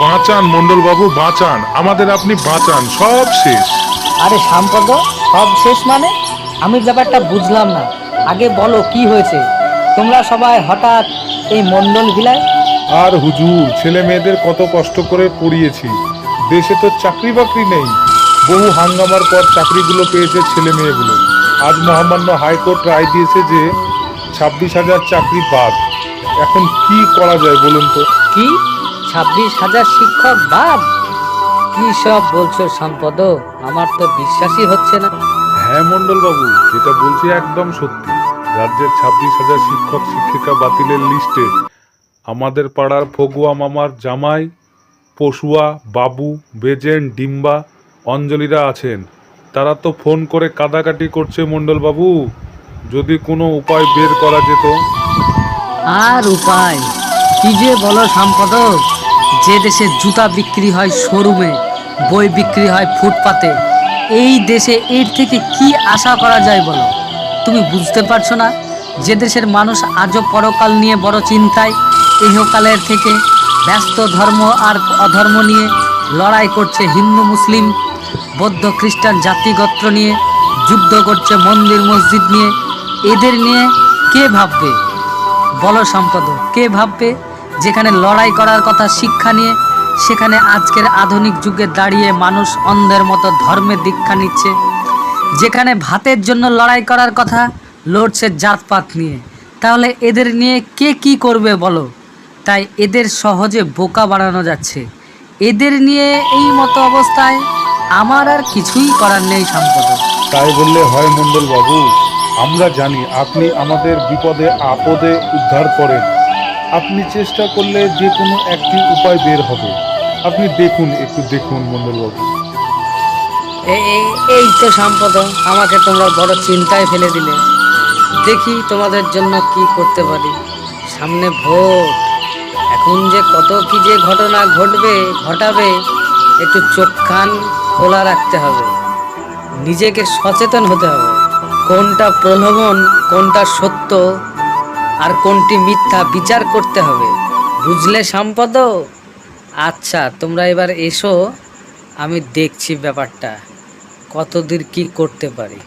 বাঁচান মন্ডল বাবু বাঁচান। আমাদের আপনি বাঁচান সব শেষ। আরে সম্পদ সব শেষ মানে? আমি ব্যাপারটা বুঝলাম না। আগে বলো কি হয়েছে? তোমরা সবাই হঠাৎ এই মন্ডল ভিলায়? আর হুজুর ছেলে মেয়েদের কত কষ্ট করে পড়িয়েছি। দেশে তো চাকরি বাকরি নেই। বহু হাঙ্গামার পর চাকরিগুলো পেয়েছে ছেলে মেয়েগুলো। আজ মহামান্য হাইকোর্ট রায় দিয়েছে যে ছাব্বিশ হাজার চাকরি বাদ। এখন কি করা যায় বলুন তো? কি? ছাব্বিশ হাজার শিক্ষক বাদ কি সব বলছো সম্পদ? আমার তো বিশ্বাসই হচ্ছে না। হ্যাঁ মন্ডল বাবু যেটা বলছি একদম সত্যি। রাজ্যের ছাব্বিশ হাজার শিক্ষক শিক্ষিকা বাতিলের লিস্টে আমাদের পাড়ার ফগুয়া মামার জামাই পশুয়া বাবু বেজেন ডিম্বা অঞ্জলিরা আছেন। তারা তো ফোন করে কাদাকাটি করছে মন্ডল বাবু যদি কোনো উপায় বের করা যেত। আর উপায়? কি যে বলো সম্পদ? যে দেশে জুতা বিক্রি হয় শোরুমে, বই বিক্রি হয় ফুটপাতে, এই দেশে এর থেকে কি আশা করা যায় বলো? তুমি বুঝতে পারছ না? যে দেশের মানুষ আজও পরকাল নিয়ে বড় চিন্তায়, ইহকালের থেকে ব্যস্ত ধর্ম আর অধর্ম নিয়ে লড়াই করছে হিন্দু, মুসলিম, বৌদ্ধ, খ্রিস্টান জাতিগোত্র নিয়ে, যুদ্ধ করছে মন্দির, মসজিদ নিয়ে। এদের নিয়ে কে ভাববে? বলো সম্পদ, কে ভাববে? যেখানে লড়াই করার কথা শিক্ষা নিয়ে, সেখানে আজকের আধুনিক যুগে দাঁড়িয়ে মানুষ অন্ধের মতো ধর্মের দীক্ষা নিচ্ছে। যেখানে ভাতের জন্য লড়াই করার কথা লড়ছে জাতপাত নিয়ে। তাহলে এদের নিয়ে কে কি করবে বলো? তাই এদের সহজে বোকা বানানো যাচ্ছে। এদের নিয়ে এই মতো অবস্থায় আমার আর কিছুই করার নেই সম্পদ। তাই বললে হয় মন্ডল বাবু আমরা জানি আপনি আমাদের বিপদে, আপদে উদ্ধার করেন। আপনি চেষ্টা করলে যে কোনো একটি উপায় বের হবে। আপনি দেখুন, একটু দেখুন মন্ডল বাবু এ- এ- এই তো সম্পদ, আমাকে তোমরা বড় চিন্তায় ফেলে দিলে। দেখি তোমাদের জন্য কি করতে পারি। সামনে ভোট এখন যে কত কি যে ঘটনা ঘটবে, ঘটাবে, একটু চোখ কান খোলা রাখতে হবে। নিজেকে সচেতন হতে হবে। কোনটা প্রলোভন, কোনটা সত্য আর কোনটি মিথ্যা বিচার করতে হবে? বুঝলে সম্পদ? আচ্ছা তোমরা এবার এসো, আমি দেখছি ব্যাপারটা। কতদূর কি করতে পারি?